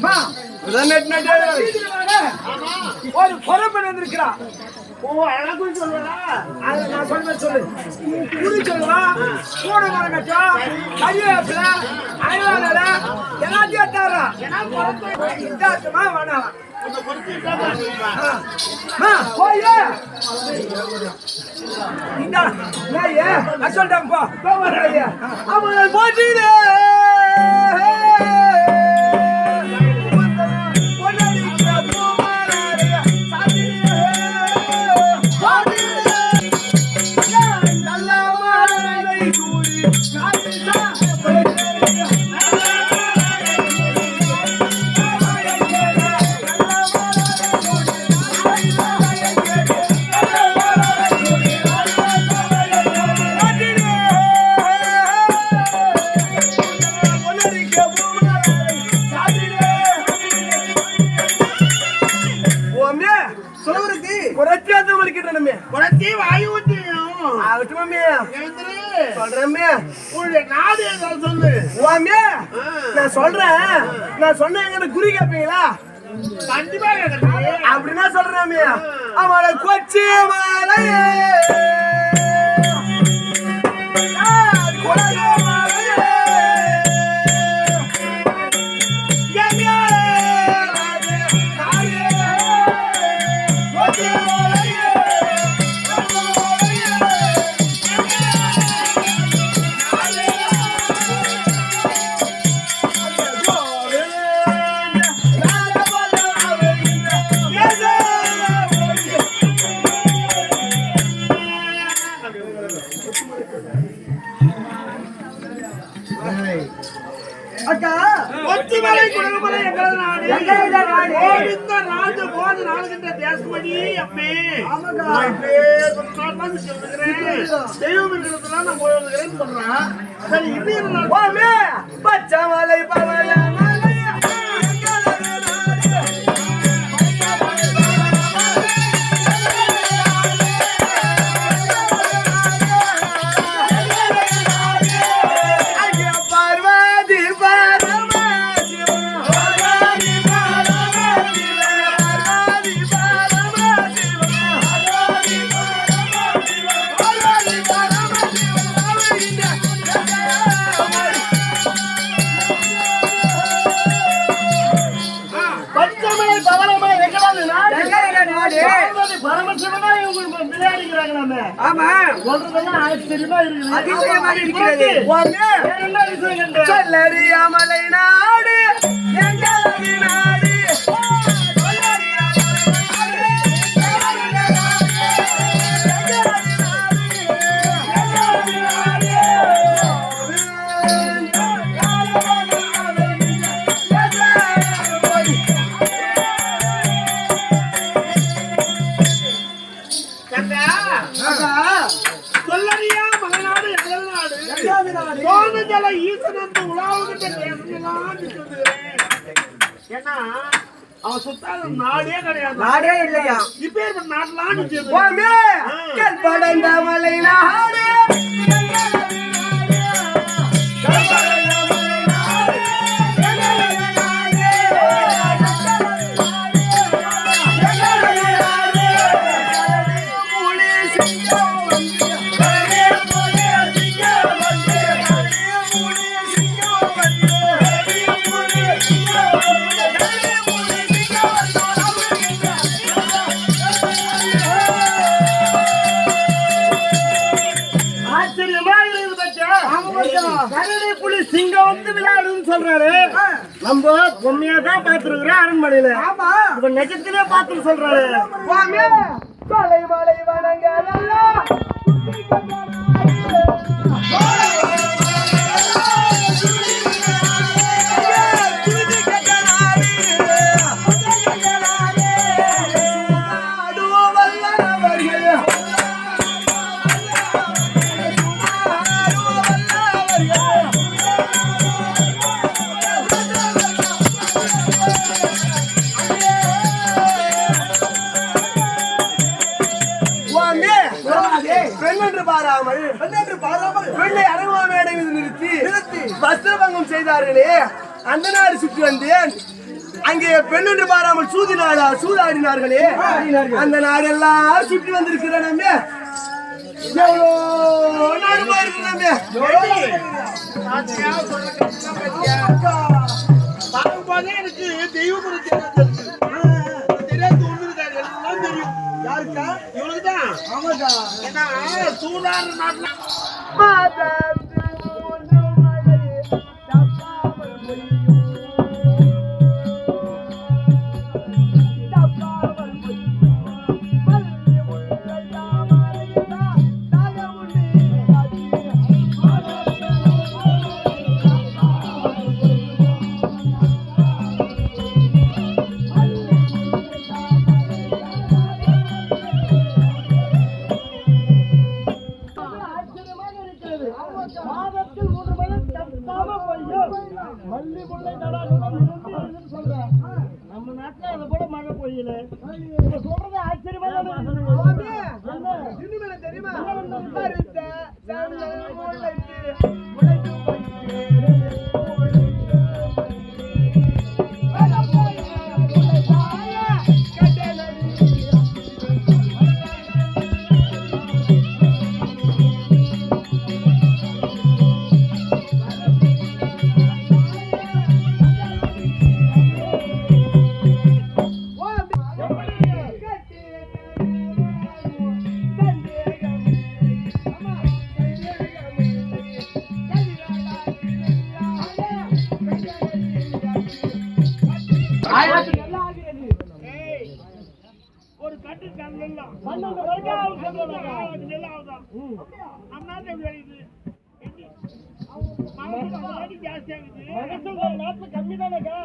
மா net net ஒரு பொறுப்பு வந்திருக்கிறா ஓ அழகும் சொல்லுவா அதை நான் சொல்லுவேன் சொல்லு குடி சொல்லுவா கூட மரங்கட்டம் கறிவேப்பில அயலாளர எல்லாத்தையும் தாரா இதாச்சுமா வேணாம் போயே Aê! வாயு ஊற்றியும் ஆகட்டுமே நாடு என்ன சொல்லு. வாமே நான் சொல்றேன். நான் சொன்ன எங்கிட்ட குறி கேட்பீங்களா கண்டிப்பா அப்படின்னா சொல்றேமே அவளை கொச்சி மலையே. கொச்சிமலை குடகுமலை எங்களது நாடு. எங்களது நாடு. கோவிந்த ராஜ போது நாடுகின்ற தேசமணி அம்மே. பேர் சொன்ன நாள் தான் சொல்லுகிறேன் தெய்வம் இருக்கிறதுலாம் நான் போய் சொல்றேன். சரி இன்னும் பச்சை மலை பவள ஆமா. சொல்றதெல்லாம் ஆச்சரியமா இருக்குது. அதிசயமாக இருக்கிறது. சொல்லறியாமலை நாடு. சொல்லறியா மலைநாடு எங்களது நாடு சோழஜல ஈசனந்த உலாவுகின்ற தேசமெல்லாம் சொல்லுகிறேன். ஏன்னா அவன் சுத்தாத நாடே கிடையாது. நாடே இல்லையா? நிச்சயம் வாமே கற்படந்த மலை நாடு! சொல்றாரு. நம்ம பொம்மையா தான் பாத்துருக்கிறோம் அரண்மனையில. ஆமா. இப்ப நெஜத்திலே பாத்துன்னு சொல்றாரு. பாராமல் பெண்ணென்று பாராமல் பெண்ணை அரங்கமா மேடை மீது நிறுத்தி நிறுத்தி வஸ்திரபங்கம் செய்தார்களே அந்த நாடு சுற்றி வந்தேன் அங்கே பெண் பாராமல் சூதி நாடா சூதாடினார்களே அந்த நாடெல்லாம் சுற்றி வந்திருக்கிற நம்ம எவ்வளோ நாடு போயிருக்கு நம்ம பார்க்கும்போதே எனக்கு சூடான நாட்டுல. Let it பன்னெண்டு வரைக்கும் அண்ணாத்த விளையுது மகசூல் நாட்டுல கம்மி தானேக்கா